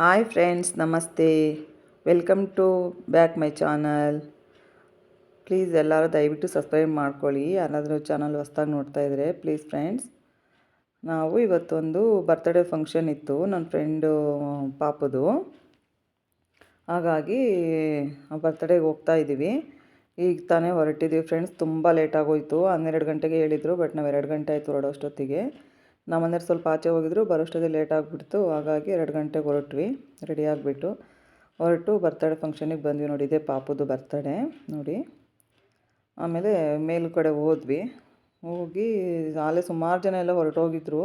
Hi friends ನಮಸ್ತೆ welcome to back my channel please ಎಲ್ಲರೂ ದಯವಿಟ್ಟು ಸಬ್ಸ್ಕ್ರೈಬ್ ಮಾಡ್ಕೊಳ್ಳಿ. ಯಾರಾದರೂ ಚಾನಲ್ ಹೊಸ್ದಾಗಿ ನೋಡ್ತಾ ಇದ್ದರೆ ಪ್ಲೀಸ್ ಫ್ರೆಂಡ್ಸ್ ನಾವು ಇವತ್ತೊಂದು ಬರ್ತ್ಡೇ ಫಂಕ್ಷನ್ ಇತ್ತು. ನನ್ನ ಫ್ರೆಂಡು ಪಾಪದು. ಹಾಗಾಗಿ ಬರ್ತ್ಡೇಗೆ ಹೋಗ್ತಾ ಇದ್ದೀವಿ ಈಗ ತಾನೇ ಹೊರಟಿದ್ದೀವಿ ಫ್ರೆಂಡ್ಸ್ ತುಂಬ ಲೇಟಾಗೋಯಿತು ಹನ್ನೆರಡು ಗಂಟೆಗೆ ಹೇಳಿದರು ಬಟ್ ನಾವು ಎರಡು ಗಂಟೆ ಆಯಿತು ಹೊರಡೋಷ್ಟೊತ್ತಿಗೆ. ನಮ್ಮ ಮನೆಯವ್ರು ಸ್ವಲ್ಪ ಆಚೆ ಹೋಗಿದ್ರು, ಬರೋಷ್ಟೊತ್ತಿಗೆ ಲೇಟ್ ಆಗಿಬಿಡ್ತು. ಹಾಗಾಗಿ ಎರಡು ಗಂಟೆಗೆ ಹೊರಟ್ವಿ ರೆಡಿ ಆಗಿಬಿಟ್ಟು. ಹೊರಟು ಬರ್ತಡೇ ಫಂಕ್ಷನಿಗೆ ಬಂದ್ವಿ ನೋಡಿ, ಇದೇ ಪಾಪುದು ಬರ್ತಡೇ ನೋಡಿ. ಆಮೇಲೆ ಮೇಲುಗಡೆ ಹೋದ್ವಿ. ಹೋಗಿ ಅಲ್ಲೇ ಸುಮಾರು ಜನ ಎಲ್ಲ ಹೊರಟೋಗಿದ್ರು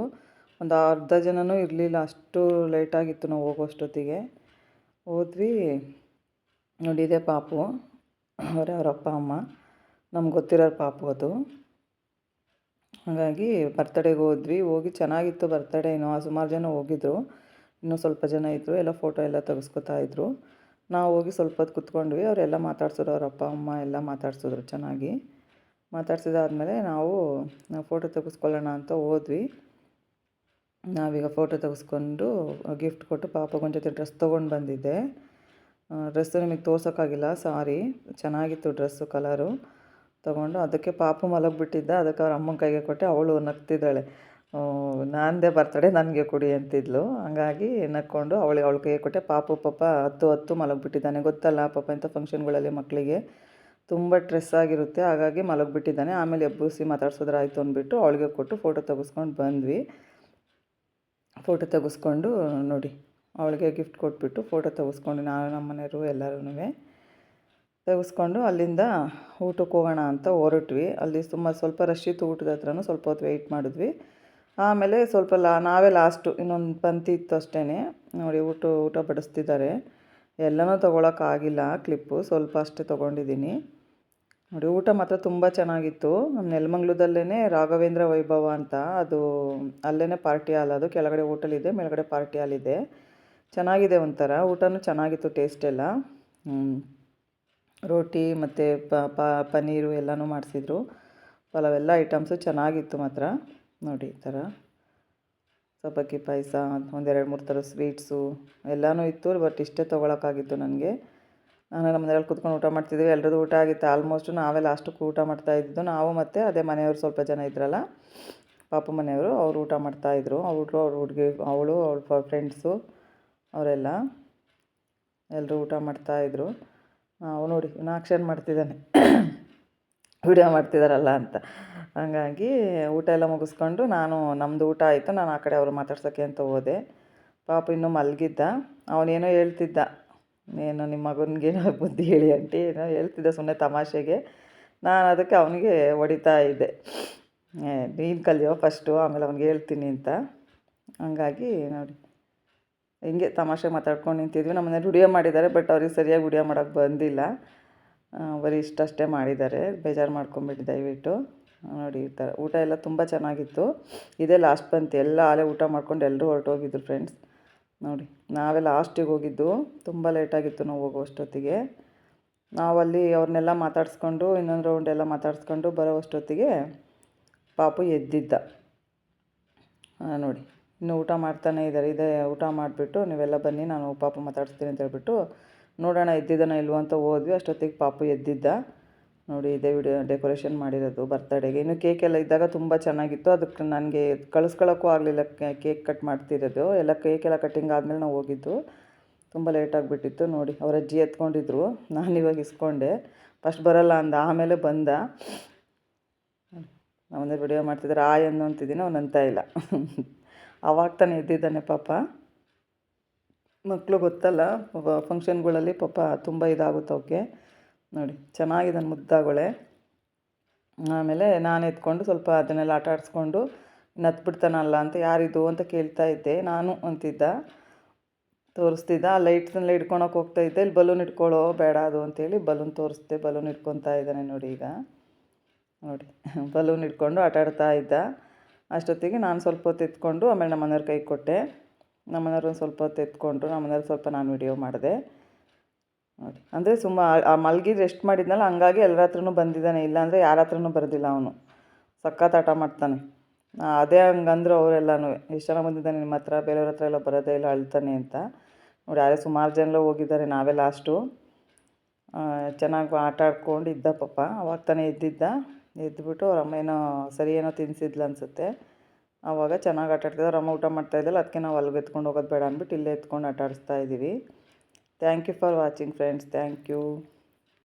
ಒಂದು ಅರ್ಧ ಜನನೂ ಇರಲಿಲ್ಲ, ಅಷ್ಟು ಲೇಟಾಗಿತ್ತು ನಾವು ಹೋಗೋಷ್ಟೊತ್ತಿಗೆ. ಹೋದ್ವಿ, ನೋಡಿ ಇದೇ ಪಾಪು. ಅವರೇ ಅವ್ರ ಅಪ್ಪ, ಅಮ್ಮ. ನಮ್ಗೆ ಗೊತ್ತಿರೋರು ಪಾಪು ಅದು. ಹಾಗಾಗಿ ಬರ್ತಡೇಗೆ ಹೋದ್ವಿ, ಹೋಗಿ ಚೆನ್ನಾಗಿತ್ತು ಬರ್ತಡೇ ಸುಮಾರು ಜನ ಹೋಗಿದ್ರು, ಇನ್ನೂ ಸ್ವಲ್ಪ ಜನ ಇದ್ದರು ಎಲ್ಲ ಫೋಟೋ ಎಲ್ಲ ತೆಗೆಸ್ಕೊತಾ ಇದ್ದರು ನಾವು ಹೋಗಿ ಸ್ವಲ್ಪ ಹೊತ್ತು ಕುತ್ಕೊಂಡ್ವಿ, ಅವರೆಲ್ಲ ಮಾತಾಡ್ಸಿದ್ರು, ಅವ್ರ ಅಪ್ಪ, ಅಮ್ಮ ಎಲ್ಲ ಮಾತಾಡ್ಸಿದ್ರು ಚೆನ್ನಾಗಿ. ಮಾತಾಡ್ಸಿದಾದ್ಮೇಲೆ ನಾವು ಫೋಟೋ ತೆಗೆಸ್ಕೊಳ್ಳೋಣ ಅಂತ ಹೋದ್ವಿ. ನಾವೀಗ ಫೋಟೋ ತೆಗೆಸ್ಕೊಂಡು ಗಿಫ್ಟ್ ಕೊಟ್ಟು ಪಾಪಗೊಂದು ಜೊತೆ ಡ್ರೆಸ್ ತೊಗೊಂಡು ಬಂದಿದ್ದೆ. ಡ್ರೆಸ್ಸು ನಿಮಗೆ ತೋರ್ಸೋಕ್ಕಾಗಿಲ್ಲ, ಸಾರಿ. ಚೆನ್ನಾಗಿತ್ತು ಡ್ರೆಸ್ಸು ಕಲರು ತೊಗೊಂಡು ಅದಕ್ಕೆ ಪಾಪು ಮಲಗಿಬಿಟ್ಟಿದ್ದ, ಅದಕ್ಕೆ ಅವ್ರ ಅಮ್ಮನ ಕೈಗೆ ಕೊಟ್ಟೆ ಅವಳು ನಗ್ತಿದ್ದಾಳೆ. ನಾನದೇ ಬರ್ತಡೆ ನನಗೆ ಕೊಡಿ ಅಂತಿದ್ಲು. ಹಂಗಾಗಿ ನಕ್ಕೊಂಡು ಅವಳಿಗೆ ಅವಳ ಕೈಗೆ ಕೊಟ್ಟೆ. ಪಾಪು ಪಾಪ ಹತ್ತು ಹತ್ತು ಮಲಗಿಬಿಟ್ಟಿದ್ದಾನೆ. ಗೊತ್ತಲ್ಲ ಪಾಪ ಇಂಥ ಫಂಕ್ಷನ್ಗಳಲ್ಲಿ ಮಕ್ಕಳಿಗೆ. ತುಂಬ ಸ್ಟ್ರೆಸ್ ಆಗಿರುತ್ತೆ. ಹಾಗಾಗಿ ಮಲಗಿಬಿಟ್ಟಿದ್ದಾನೆ. ಆಮೇಲೆ ಎಬ್ಬರಿಸಿ ಮಾತಾಡ್ಸೋದ್ರ ಆಯಿತು ಅಂದ್ಬಿಟ್ಟು ಅವಳಿಗೆ ಕೊಟ್ಟು ಫೋಟೋ ತೆಗೆಸ್ಕೊಂಡು ಬಂದ್ವಿ. ಫೋಟೋ ತೆಗೆಸ್ಕೊಂಡು ನೋಡಿ, ಅವಳಿಗೆ ಗಿಫ್ಟ್ ಕೊಟ್ಬಿಟ್ಟು ಫೋಟೋ ತೆಗೆಸ್ಕೊಂಡು ನಾನು ನಮ್ಮ ಮನೆಯವರು ಎಲ್ಲರೂ ತೆಗೆಸ್ಕೊಂಡು ಅಲ್ಲಿಂದ ಊಟಕ್ಕೆ ಹೋಗೋಣ ಅಂತ ಹೊರಟ್ವಿ. ಅಲ್ಲಿ ತುಂಬ ಸ್ವಲ್ಪ ರಶ್ ಇತ್ತು ಊಟದ ಹತ್ರನೂ ಸ್ವಲ್ಪ ಹೊತ್ತು ವೆಯ್ಟ್ ಮಾಡಿದ್ವಿ. ಆಮೇಲೆ ಸ್ವಲ್ಪ ಲಾ, ನಾವೇ ಲಾಸ್ಟು ಇನ್ನೊಂದು ಪಂತಿ ಇತ್ತು ಅಷ್ಟೇ ನೋಡಿ ಊಟ ಊಟ ಬಡಿಸ್ತಿದ್ದಾರೆ. ಎಲ್ಲನೂ ತೊಗೊಳಕ್ಕಾಗಿಲ್ಲ ಕ್ಲಿಪ್ಪು ಸ್ವಲ್ಪ ಅಷ್ಟೇ ತೊಗೊಂಡಿದ್ದೀನಿ. ನೋಡಿ ಊಟ ಮಾತ್ರ ತುಂಬ ಚೆನ್ನಾಗಿತ್ತು. ನಮ್ಮ ನೆಲಮಂಗ್ಲದಲ್ಲೇ ರಾಘವೇಂದ್ರ ವೈಭವ ಅಂತ. ಅದು ಅಲ್ಲೇ ಪಾರ್ಟಿ ಹಾಲ್ ಅದು. ಕೆಳಗಡೆ ಹೋಟೆಲ್ ಇದೆ, ಮೇಲ್ಗಡೆ ಪಾರ್ಟಿ ಹಾಲ್ ಇದೆ. ಚೆನ್ನಾಗಿದೆ ಒಂಥರ. ಊಟನೂ ಚೆನ್ನಾಗಿತ್ತು ಟೇಸ್ಟ್ ಎಲ್ಲ. ರೋಟಿ ಮತ್ತು ಪನ್ನೀರು ಎಲ್ಲನೂ ಮಾಡಿಸಿದ್ರು. ಪಲಾವ್ ಎಲ್ಲ ಐಟಮ್ಸು ಚೆನ್ನಾಗಿತ್ತು ಮಾತ್ರ. ನೋಡಿ ಈ ಥರ. ಸಬ್ಬಕ್ಕಿ ಪಾಯಸ, ಒಂದೆರಡು ಮೂರು ಥರ ಸ್ವೀಟ್ಸು ಎಲ್ಲನೂ ಇತ್ತು, ಬಟ್ ಇಷ್ಟೇ ತೊಗೊಳಕ್ಕಾಗಿತ್ತು ನನಗೆ. ನಾನು ನಮ್ಮ ಮನೆಯಲ್ಲಿ ಕುತ್ಕೊಂಡು ಊಟ ಮಾಡ್ತಿದ್ವಿ ಎಲ್ಲರದ್ದು ಊಟ ಆಗಿತ್ತು. ಆಲ್ಮೋಸ್ಟ್ ನಾವೇ ಲಾಸ್ಟಕ್ಕೆ ಊಟ ಮಾಡ್ತಾ ಇದ್ದು ನಾವು ಮತ್ತು ಅದೇ ಮನೆಯವರು ಸ್ವಲ್ಪ ಜನ ಇದ್ರಲ್ಲ, ಪಾಪ ಮನೆಯವರು, ಅವರು ಊಟ ಮಾಡ್ತಾಯಿದ್ರು ಅವರು, ಅವ್ರ ಹುಡುಗಿ, ಅವಳು ಅವ್ಳ ಫ್ರೆಂಡ್ಸು, ಅವರೆಲ್ಲ ಎಲ್ಲರೂ ಊಟ ಮಾಡ್ತಾಯಿದ್ರು ನೋಡಿ ಆಕ್ಷನ್ ಮಾಡ್ತಿದ್ದಾನೆ. ವಿಡಿಯೋ ಮಾಡ್ತಿದ್ದಾರಲ್ಲ ಅಂತ. ಹಾಗಾಗಿ ಊಟ ಎಲ್ಲ ಮುಗಿಸ್ಕೊಂಡು ನಾನು ನಮ್ಮದು ಊಟ ಆಯಿತು, ನಾನು ಆ ಕಡೆ ಅವರು ಮಾತಾಡ್ಸೋಕ್ಕೆ ಅಂತ ಹೋದೆ. ಪಾಪ ಇನ್ನೂ ಮಲಗಿದ್ದ. ಅವನೇನೋ ಹೇಳ್ತಿದ್ದ. ಏನು ನಿಮ್ಮ ಮಗನಿಗೇನೋ ಬುದ್ಧಿ ಹೇಳಿ ಅಂಟಿ ಏನೋ ಹೇಳ್ತಿದ್ದ ಸುಮ್ಮನೆ ತಮಾಷೆಗೆ. ನಾನು ಅದಕ್ಕೆ ಅವನಿಗೆ ಹೊಡಿತಾ ಇದ್ದೆ. ನೀನು ಕಲಿಯೋ ಫಸ್ಟು ಆಮೇಲೆ ಅವ್ನಿಗೆ ಹೇಳ್ತೀನಿ ಅಂತ. ಹಂಗಾಗಿ ನೋಡಿ. ಹಿಂಗೆ ತಮಾಷೆ ಮಾತಾಡ್ಕೊಂಡು ನಿಂತಿದ್ವಿ. ನಮ್ಮ ಮನೇಲಿ ವಿಡಿಯೋ ಮಾಡಿದ್ದಾರೆ ಬಟ್ ಅವ್ರಿಗೆ ಸರಿಯಾಗಿ ವಿಡಿಯೋ ಮಾಡೋಕ್ಕೆ ಬಂದಿಲ್ಲ. ಬರೀ ಇಷ್ಟಷ್ಟೇ ಮಾಡಿದ್ದಾರೆ. ಬೇಜಾರು ಮಾಡ್ಕೊಂಬಿಟ್ಟು ದಯವಿಟ್ಟು, ನೋಡಿ ಈ ಥರ. ಊಟ ಎಲ್ಲ ತುಂಬ ಚೆನ್ನಾಗಿತ್ತು. ಇದೇ ಲಾಸ್ಟ್ ಬಂತು. ಎಲ್ಲ ಆಲೇ ಊಟ ಮಾಡ್ಕೊಂಡು ಎಲ್ಲರೂ ಹೊರಟೋಗಿದ್ರು ಫ್ರೆಂಡ್ಸ್ ನೋಡಿ, ನಾವೇ ಲಾಸ್ಟಿಗೆ ಹೋಗಿದ್ದು. ತುಂಬ ಲೇಟಾಗಿತ್ತು ನಾವು ಹೋಗೋ ಅಷ್ಟೊತ್ತಿಗೆ. ನಾವಲ್ಲಿ ಅವ್ರನ್ನೆಲ್ಲ ಮಾತಾಡಿಸ್ಕೊಂಡು, ಇನ್ನೊಂದು ರೌಂಡ್ ಎಲ್ಲ ಮಾತಾಡಿಸ್ಕೊಂಡು ಬರೋ ಅಷ್ಟೊತ್ತಿಗೆ ಪಾಪು ಎದ್ದಿದ್ದ. ನೋಡಿ. ಇನ್ನು ಊಟ ಮಾಡ್ತಾನೆ ಇದ್ದಾರೆ. ಇದೇ ಊಟ ಮಾಡಿಬಿಟ್ಟು ನೀವೆಲ್ಲ ಬನ್ನಿ, ನಾನು ಪಾಪ ಮಾತಾಡಿಸ್ತೀನಿ ಅಂತ ಹೇಳ್ಬಿಟ್ಟು ನೋಡೋಣ ಎದ್ದಿದ್ದಾನ ಇಲ್ವೋ ಅಂತ ಹೋದ್ವಿ. ಅಷ್ಟೊತ್ತಿಗೆ ಪಾಪು ಎದ್ದಿದ್ದ. ನೋಡಿ, ಇದೇ ವಿಡಿಯೋ ಡೆಕೋರೇಷನ್ ಮಾಡಿರೋದು ಬರ್ತಡೇಗೆ. ಇನ್ನು ಕೇಕ್ ಎಲ್ಲ ಇದ್ದಾಗ ತುಂಬ ಚೆನ್ನಾಗಿತ್ತು. ಅದಕ್ಕೆ ನನಗೆ ಕಳಿಸ್ಕೊಳ್ಳೋಕ್ಕೂ ಆಗಲಿಲ್ಲ ಕೇಕ್ ಕಟ್ ಮಾಡ್ತಿರೋದು. ಎಲ್ಲ ಕೇಕ್ ಎಲ್ಲ ಕಟ್ಟಿಂಗ್ ಆದಮೇಲೆ ನಾವು ಹೋಗಿದ್ದು. ತುಂಬ ಲೇಟ್ ಆಗಿಬಿಟ್ಟಿತ್ತು. ನೋಡಿ, ಅವರ ಅಜ್ಜಿ ಎತ್ಕೊಂಡಿದ್ರು. ನಾನು ಇವಾಗ ಇಸ್ಕೊಂಡೆ. ಫಸ್ಟ್ ಬರಲ್ಲ ಅಂದ. ಆಮೇಲೆ ಬಂದ. ನಾವೊಂದೇ ವಿಡಿಯೋ ಮಾಡ್ತಿದ್ದಾರೆ ಆಯ್ ಅನ್ನೋ ಅಂತಿದ್ದೀನಿ. ಅವ್ನು ಅಂತ ಇಲ್ಲ. ಅವಾಗ ತಾನೇ ಎದ್ದಿದ್ದಾನೆ ಪಾಪ. ಮಕ್ಕಳು ಗೊತ್ತಲ್ಲ ಫಂಕ್ಷನ್ಗಳಲ್ಲಿ ಪಾಪ ತುಂಬ ಇದಾಗುತ್ತೆ ಅವಕ್ಕೆ ನೋಡಿ ಚೆನ್ನಾಗಿದ್ದಾನೆ ಮುದ್ದಾಗೋಳೆ. ಆಮೇಲೆ ನಾನು ಎತ್ಕೊಂಡು ಸ್ವಲ್ಪ ಅದನ್ನೆಲ್ಲ ಆಟ ಆಡಿಸ್ಕೊಂಡು ನತ್ಬಿಡ್ತಾನಲ್ಲ ಅಂತ ಯಾರಿದು ಅಂತ ಕೇಳ್ತಾ ಇದ್ದೆ. ನಾನು ಅಂತಿದ್ದ. ತೋರಿಸ್ತಿದ್ದ. ಆ ಲೈಟ್ಸನ್ನೆಲ್ಲ ಇಟ್ಕೊಳಕ್ಕೆ ಹೋಗ್ತಾ ಇದ್ದೆ. ಇಲ್ಲಿ ಬಲೂನ್ ಇಟ್ಕೊಳ್ಳೋ ಬೇಡ ಅದು ಅಂತೇಳಿ ಬಲೂನ್ ತೋರಿಸ್ದೆ. ಬಲೂನ್ ಇಟ್ಕೊತಾ ಇದ್ದಾನೆ ನೋಡಿ ಈಗ. ನೋಡಿ, ಬಲೂನ್ ಇಟ್ಕೊಂಡು ಆಟ ಆಡ್ತಾ ಇದ್ದ. ಅಷ್ಟೊತ್ತಿಗೆ ನಾನು ಸ್ವಲ್ಪ ಹೊತ್ತು ಎತ್ಕೊಂಡು ಆಮೇಲೆ ನಮ್ಮ ಮನೆಯವ್ರ ಕೈ ಕೊಟ್ಟೆ. ನಮ್ಮ ಮನೆಯವ್ರು ಒಂದು ಸ್ವಲ್ಪ ಹೊತ್ತು ಎತ್ಕೊಂಡ್ರು. ನಮ್ಮ ಮನೆಯವ್ರು ಸ್ವಲ್ಪ ನಾನು ವಿಡಿಯೋ ಮಾಡಿದೆ. ನೋಡಿ. ಅಂದರೆ ಸುಮ್ಮ ಆ ಮಲಗಿ ರೆಸ್ಟ್ ಮಾಡಿದ್ನಲ್ಲ, ಹಂಗಾಗಿ ಎಲ್ಲರ ಹತ್ರನೂ ಬಂದಿದ್ದಾನೆ. ಇಲ್ಲಾಂದರೆ ಯಾರ ಹತ್ರನೂ ಬರೋದಿಲ್ಲ ಅವನು. ಸಖತ್ ಆಟ ಮಾಡ್ತಾನೆ. ಅದೇ ಹಂಗಂದ್ರೆ ಅವರೆಲ್ಲನೂ, ಎಷ್ಟು ಜನ ಬಂದಿದ್ದಾನೆ ನಿಮ್ಮ ಹತ್ರ? ಬೇರೆಯವ್ರ ಹತ್ರ ಎಲ್ಲ ಬರೋದೇ ಇಲ್ಲ, ಅಳ್ತಾನೆ ಅಂತ. ನೋಡಿ, ಯಾರೇ ಸುಮಾರು ಜನ ಹೋಗಿದ್ದಾರೆ ನಾವೇ ಲಾಸ್ಟು ಚೆನ್ನಾಗಿ ಆಟ ಆಡ್ಕೊಂಡು ಇದ್ದ ಪಾಪ. ಅವಾಗ ತಾನೇ ಎದ್ದಿದ್ದ. ಎದ್ದುಬಿಟ್ಟು ಅವ್ರ ಅಮ್ಮ ಏನೋ ಸರಿ ಏನೋ ತಿನ್ನಿಸಿದ್ಲು ಅನಿಸುತ್ತೆ. ಆವಾಗ ಚೆನ್ನಾಗಿ ಆಟ ಅವ್ರ ಅಮ್ಮ ಊಟ ಮಾಡ್ತಾಯಿದ್ದಲ್ಲ ಅದಕ್ಕೆ ನಾವು ಅಲ್ಲಿಗೆ ಎತ್ಕೊಂಡು ಹೋಗೋದು ಬೇಡ ಅಂದ್ಬಿಟ್ಟು ಇಲ್ಲೇ ಎತ್ಕೊಂಡು ಆಟ ಆಡಿಸ್ತಾ ಇದ್ದೀವಿ. Thank you for watching friends thank you